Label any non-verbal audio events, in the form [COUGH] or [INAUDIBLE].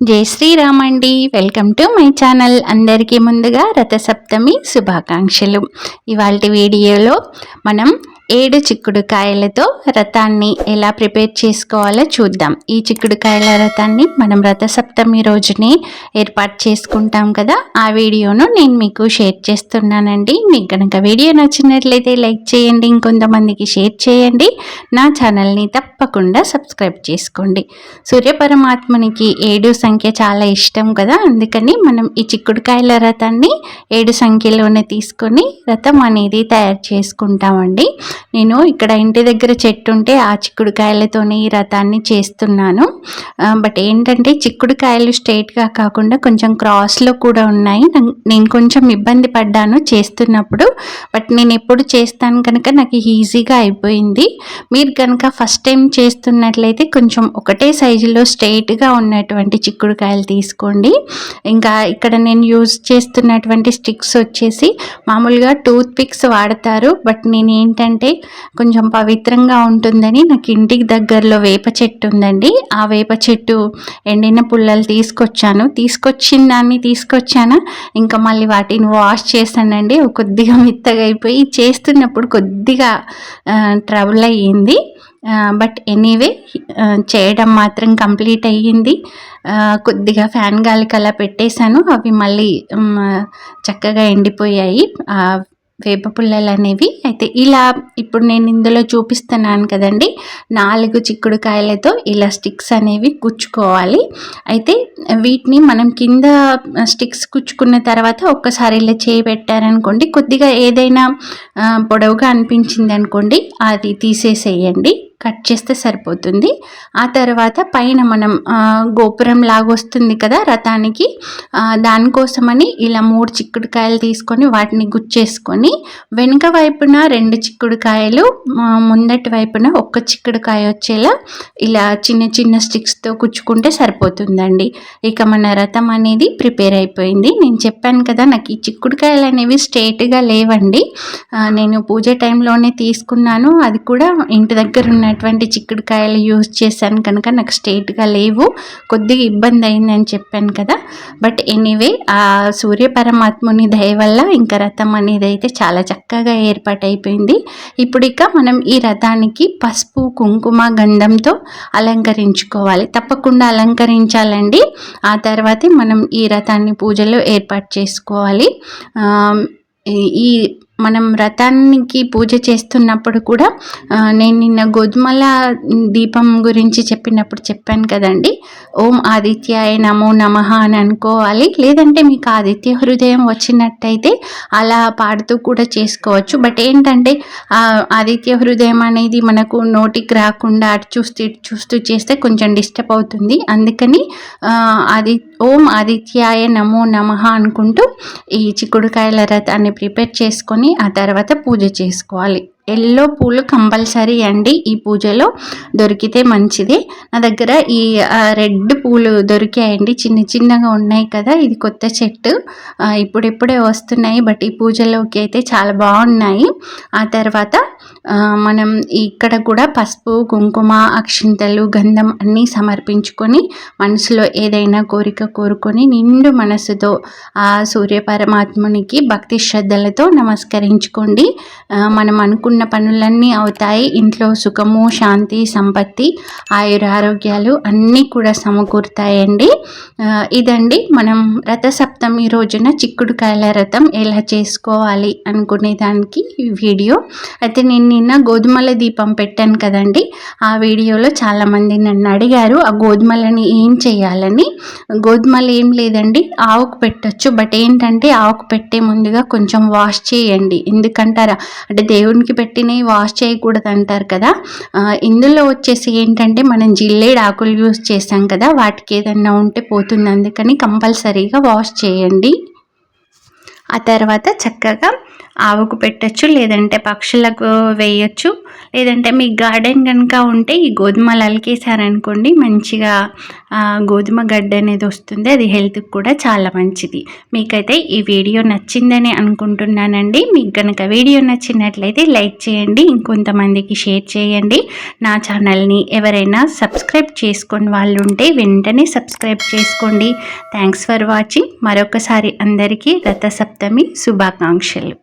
జై శ్రీరామ్ అండి. Welcome to my channel అందరికీ ముందుగా రథసప్తమి శుభాకాంక్షలు. ఇవాళ వీడియోలో మనం ఏడు చిక్కుడుకాయలతో రథాన్ని ఎలా ప్రిపేర్ చేసుకోవాలో చూద్దాం. ఈ చిక్కుడుకాయల రథాన్ని మనం రథ సప్తమి రోజునే ఏర్పాటు చేసుకుంటాం కదా. ఆ వీడియోను నేను మీకు షేర్ చేస్తున్నానండి. మీకు కనుక వీడియో నచ్చినట్లయితే లైక్ చేయండి ఇంకొంతమందికి షేర్ చేయండి. నా ఛానల్ని తప్పకుండా సబ్స్క్రైబ్ చేసుకోండి. సూర్యపరమాత్మనికి ఏడు సంఖ్య చాలా ఇష్టం కదా. అందుకని మనం ఈ చిక్కుడుకాయల రథాన్ని ఏడు సంఖ్యలోనే తీసుకొని రథం అనేది తయారు చేసుకుంటామండి. నేను ఇక్కడ ఇంటి దగ్గర చెట్టు ఉంటే ఆ చిక్కుడుకాయలతోనే ఈ రథాన్ని చేస్తున్నాను. బట్ ఏంటంటే చిక్కుడుకాయలు స్ట్రైట్గా కాకుండా కొంచెం క్రాస్లో కూడా ఉన్నాయి. నేను కొంచెం ఇబ్బంది పడ్డాను చేస్తున్నప్పుడు. బట్ నేను ఎప్పుడు చేస్తాను కనుక నాకు ఈజీగా అయిపోయింది. మీరు కనుక ఫస్ట్ టైం చేస్తున్నట్లయితే కొంచెం ఒకటే సైజులో స్ట్రైట్గా ఉన్నటువంటి చిక్కుడుకాయలు తీసుకోండి. ఇంకా ఇక్కడ నేను యూజ్ చేస్తున్నటువంటి స్టిక్స్ వచ్చేసి మామూలుగా టూత్ పిక్స్ వాడతారు. బట్ నేను ఏంటంటే కొంచెం పవిత్రంగా ఉంటుందని నాకు ఇంటికి దగ్గరలో వేప చెట్టు ఉందండి. ఆ వేప చెట్టు ఎండిన పుల్లలు తీసుకొచ్చాను. తీసుకొచ్చిన దాన్ని తీసుకొచ్చాను. ఇంకా మళ్ళీ వాటిని వాష్ చేశానండి. కొద్దిగా [LAUGHS] మెత్తగా అయిపోయి చేస్తున్నప్పుడు కొద్దిగా ట్రబుల్ అయ్యింది. బట్ ఎనీవే చేయడం మాత్రం కంప్లీట్ అయ్యింది. కొద్దిగా ఫ్యాన్ గాలికి అలా పెట్టేశాను. అవి మళ్ళీ చక్కగా ఎండిపోయాయి. వేప పుల్లలు అనేవి. అయితే ఇలా ఇప్పుడు నేను ఇందులో చూపిస్తున్నాను కదండి. నాలుగు చిక్కుడుకాయలతో ఇలా స్టిక్స్ అనేవి కుచ్చుకోవాలి. అయితే వీటిని మనం కింద స్టిక్స్ కుచ్చుకున్న తర్వాత ఒక్కసారి ఇలా చేయి పెట్టారనుకోండి కొద్దిగా ఏదైనా పొడవుగా అనిపించింది అనుకోండి అది తీసేసేయండి. కట్ చేస్తే సరిపోతుంది. ఆ తర్వాత పైన మనం గోపురం లాగా వస్తుంది కదా రథానికి దానికోసమని ఇలా మూడు చిక్కుడుకాయలు తీసుకొని వాటిని గుచ్చేసుకొని వెనుక వైపున రెండు చిక్కుడుకాయలు ముందటి వైపున ఒక్క చిక్కుడుకాయ వచ్చేలా ఇలా చిన్న చిన్న స్టిక్స్తో కుచ్చుకుంటే సరిపోతుందండి. ఇక మన రథం అనేది ప్రిపేర్ అయిపోయింది. నేను చెప్పాను కదా నాకు ఈ చిక్కుడుకాయలు అనేవి స్ట్రేట్గా లేవండి. నేను పూజ టైంలోనే తీసుకున్నాను. అది కూడా ఇంటి దగ్గర ఉన్న ఉన్నటువంటి చిక్కుడుకాయలు యూజ్ చేశాను కనుక నాకు స్ట్రేట్గా లేవు. కొద్దిగా ఇబ్బంది అయిందని చెప్పాను కదా. బట్ ఎనీవే ఆ సూర్య పరమాత్ముని దయ వల్ల ఇంకా రథం అనేది అయితే చాలా చక్కగా ఏర్పాటైపోయింది. ఇప్పుడు ఇక మనం ఈ రథానికి పసుపు కుంకుమ గంధంతో అలంకరించుకోవాలి. తప్పకుండా అలంకరించాలండి. ఆ తర్వాతే మనం ఈ రథాన్ని పూజలో ఏర్పాటు చేసుకోవాలి. ఈ మనం వ్రతానికి పూజ చేస్తున్నప్పుడు కూడా నేను నిన్న గోధుమల దీపం గురించి చెప్పినప్పుడు చెప్పాను కదండి. ఓం ఆదిత్యాయ నమో నమ అని అనుకోవాలి. లేదంటే మీకు ఆదిత్య హృదయం వచ్చినట్టయితే అలా పాడుతూ కూడా చేసుకోవచ్చు. బట్ ఏంటంటే ఆదిత్య హృదయం అనేది మనకు నోటికి రాకుండా అటు చూస్తూ ఇటు చూస్తూ చేస్తే కొంచెం డిస్టర్బ్ అవుతుంది. అందుకని అది ఓం ఆదిత్యాయ నమో నమ అనుకుంటూ ఈ చిక్కుడుకాయల రథాన్ని ప్రిపేర్ చేసుకొని ఆ తర్వాత పూజ చేసుకోవాలి. ఎల్లో పూలు కంపల్సరీ అండి ఈ పూజలో. దొరికితే మంచిది. నా దగ్గర ఈ రెడ్ పూలు దొరికాయండి. చిన్న చిన్నగా ఉన్నాయి కదా ఇది కొత్త చెట్టు. ఇప్పుడిప్పుడే వస్తున్నాయి బట్ ఈ పూజలోకి అయితే చాలా బాగున్నాయి. ఆ తర్వాత మనం ఇక్కడ కూడా పసుపు కుంకుమ అక్షింతలు గంధం అన్నీ సమర్పించుకొని మనసులో ఏదైనా కోరిక కోరుకొని నిండు మనసుతో ఆ సూర్య పరమాత్మునికి భక్తి శ్రద్ధలతో నమస్కరించుకోండి. మనం అనుకున్న అనుకున్న పనులన్నీ అవుతాయి. ఇంట్లో సుఖము శాంతి సంపత్తి ఆయురారోగ్యాలు అన్నీ కూడా సమకూరుతాయండి. ఇదండి మనం రథసప్తమి రోజున చిక్కుడుకాయల రథం ఎలా చేసుకోవాలి అనుకునే దానికి వీడియో. అయితే నేను నిన్న గోధుమల దీపం పెట్టాను కదండి. ఆ వీడియోలో చాలామంది నన్ను అడిగారు ఆ గోధుమలని ఏం చేయాలని? గోధుమలు ఏం లేదండి ఆవుకు పెట్టచ్చు. బట్ ఏంటంటే ఆవుకు పెట్టే ముందుగా కొంచెం వాష్ చేయండి. ఎందుకంటారా? అంటే దేవునికి గట్టిని వాష్ చేయకూడదు అంటారు కదా ఇందులో వచ్చేసి ఏంటంటే మనం జిల్లేడు ఆకులు యూస్ చేసాం కదా వాటికి ఏదన్నా ఉంటే పోతుంది. అందుకని కంపల్సరీగా వాష్ చేయండి. ఆ తర్వాత చక్కగా ఆవుకు పెట్టచ్చు లేదంటే పక్షులకు వేయచ్చు. లేదంటే మీ గార్డెన్ కనుక ఉంటే ఈ గోధుమలు అలికేసారనుకోండి మంచిగా గోధుమ గడ్డ అనేది వస్తుంది అది హెల్త్కి కూడా చాలా మంచిది. మీకైతే ఈ వీడియో నచ్చిందని అనుకుంటున్నానండి. మీకు కనుక వీడియో నచ్చినట్లయితే లైక్ చేయండి ఇంకొంతమందికి షేర్ చేయండి. నా ఛానల్ని ఎవరైనా సబ్స్క్రైబ్ చేసుకుని వాళ్ళు ఉంటే వెంటనే సబ్స్క్రైబ్ చేసుకోండి. Thanks for watching. మరొకసారి అందరికీ రథసప్తమి శుభాకాంక్షలు.